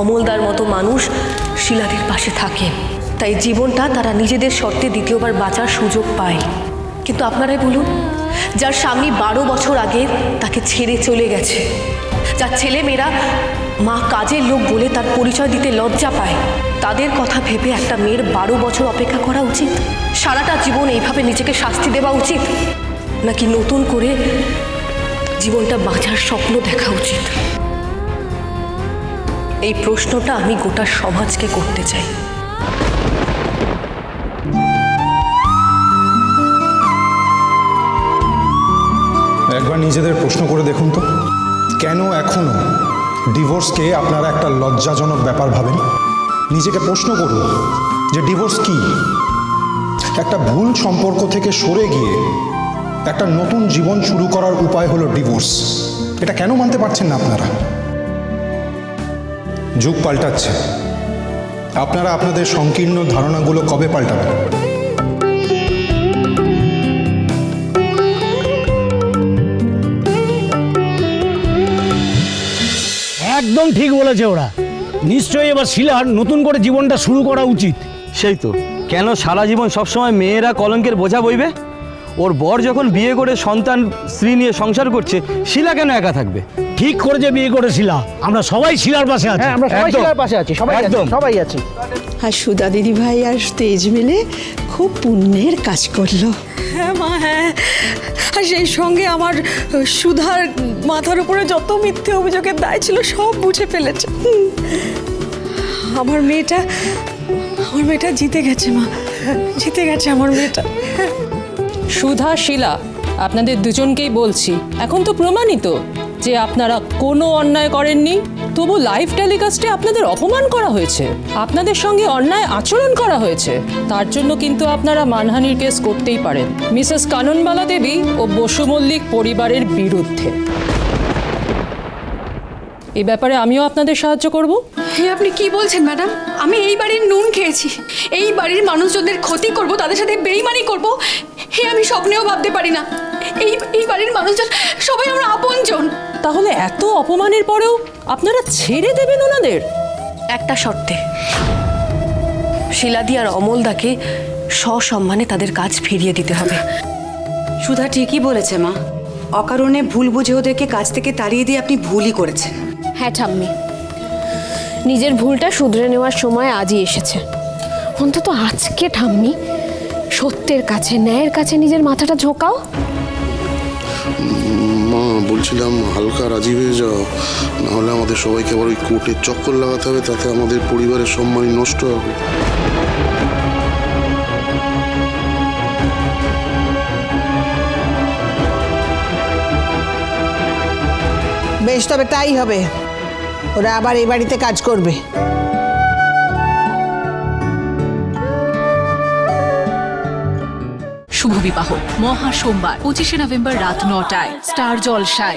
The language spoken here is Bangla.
অমলদার মতো মানুষ শিলাদের পাশে থাকে। তাই জীবনটা তারা নিজেদের শর্তে দ্বিতীয়বার বাঁচার সুযোগ পায়। কিন্তু আপনারাই বলুন, যার স্বামী বারো বছর আগে তাকে ছেড়ে চলে গেছে, যার ছেলেমেয়েরা মা কাজের লোক বলে তার পরিচয় দিতে লজ্জা পায়, তাদের কথা ভেবে একটা মেয়ের বারো বছর অপেক্ষা করা উচিত? সারাটা জীবন এইভাবে নিজেকে শাস্তি দেওয়া উচিত? নাকি নতুন করে জীবনটা বাঁচার স্বপ্ন দেখা উচিত? এই প্রশ্নটা আমি গোটা সমাজকে করতে চাই। একবার নিজেদের প্রশ্ন করে দেখুন তো। কেন এখনও ডিভোর্সকে আপনারা একটা লজ্জাজনক ব্যাপার ভাবেন? নিজেকে প্রশ্ন করুন যে ডিভোর্স কি? একটা ভুল সম্পর্ক থেকে সরে গিয়ে একটা নতুন জীবন শুরু করার উপায় হলো ডিভোর্স। এটা কেন মানতে পারছেন না আপনারা? যুগ পাল্টাচ্ছে। আপনারা আপনাদের সংকীর্ণ ধারণাগুলো কবে পাল্টাবেন? একদম ঠিক বলেছে ওরা। নিশ্চয়ই এবার শিলার নতুন করে জীবনটা শুরু করা উচিত। সেই তো। কেন সারা জীবন সবসময় মেয়েরা কলঙ্কের বোঝা বইবে? ওর বর যখন বিয়ে করে সন্তান স্ত্রী নিয়ে সংসার করছে শিলা কেন একা থাকবে? ঠিক করে যে বিয়ে করে শিলা। আমরা সবাই শিলার পাশে আছি। হ্যাঁ আমরা সবাই শিলার পাশে আছি সবাই একদম। সবাই আছি। আর সুধা দিদি ভাই আর তেজ মিলে খুব পুণ্যের কাজ করল। হ্যাঁ মা হ্যাঁ। আর সেই সঙ্গে আমার সুধার মাথার উপরে যত মিথ্যে অভিযোগের দায় ছিল সব বুঝে ফেলেছে। আমার মেয়েটা আমার মেয়েটা জিতে গেছে মা। জিতে গেছে আমার মেয়েটা। সুধা, শিলা, আপনাদের দুজনকেই বলছি, এখন তো প্রমাণিত যে আপনারা কোনো অন্যায় করেননি, তবু লাইভ টেলিকাস্টে আপনাদের অপমান করা হয়েছে, আপনাদের সঙ্গে অন্যায় আচরণ করা হয়েছে, তার জন্য কিন্তু আপনারা মানহানির কেস করতেই পারেন। মিসেস কাননবালা দেবী ও বসু মল্লিক পরিবারের বিরুদ্ধে। এ ব্যাপারে আমিও আপনাদের সাহায্য করব। হে, আপনি কি বলছেন, ম্যাডাম? আমি এই বাড়ির নুন খেয়েছি। এই বাড়ির মানুষজনদের ক্ষতি করব, তাদের সাথে বেইমানি করব। হে আমি স্বপ্নেও ভাবতে পারি না। এই এই বাড়ির মানুষজন সবাই আমরা আপনজন। তাহলে এত অপমানের পরেও আপনারা ছেড়ে দেবেন ওনাদের? একটা শর্তে। শিলাদি আর অমলদাকে সসম্মানে তাদের কাজ ফিরিয়ে দিতে হবে। সুধা ঠিকই বলেছে মা। অকারণে ভুল বুঝে ওদেরকে কাজ থেকে তাড়িয়ে দিয়ে আপনি ভুলই করেছেন। হ্যাঁ ঠাম্মি। নিজের ভুলটা শুধরে নেওয়ার সময় আজই এসেছে। অন্তত আজকে ঠাম্মি সত্যের কাছে ন্যায়ের কাছে নিজের মাথাটা ঝোঁকাও? মা বলছিলাম হালকা রাজি হয়ে যাও। নাহলে আমাদের সবাইকে আবার ওই কোর্টের চক্কর লাগাতে হবে তাতে আমাদের পরিবারের সম্মানই নষ্ট হবে। বেশ তবে তাই হবে। ওরা আবার এই বাড়িতে কাজ করবে। শুভ বিবাহ। মহা সোমবার পঁচিশে নভেম্বর রাত নটায় স্টার জলসায়।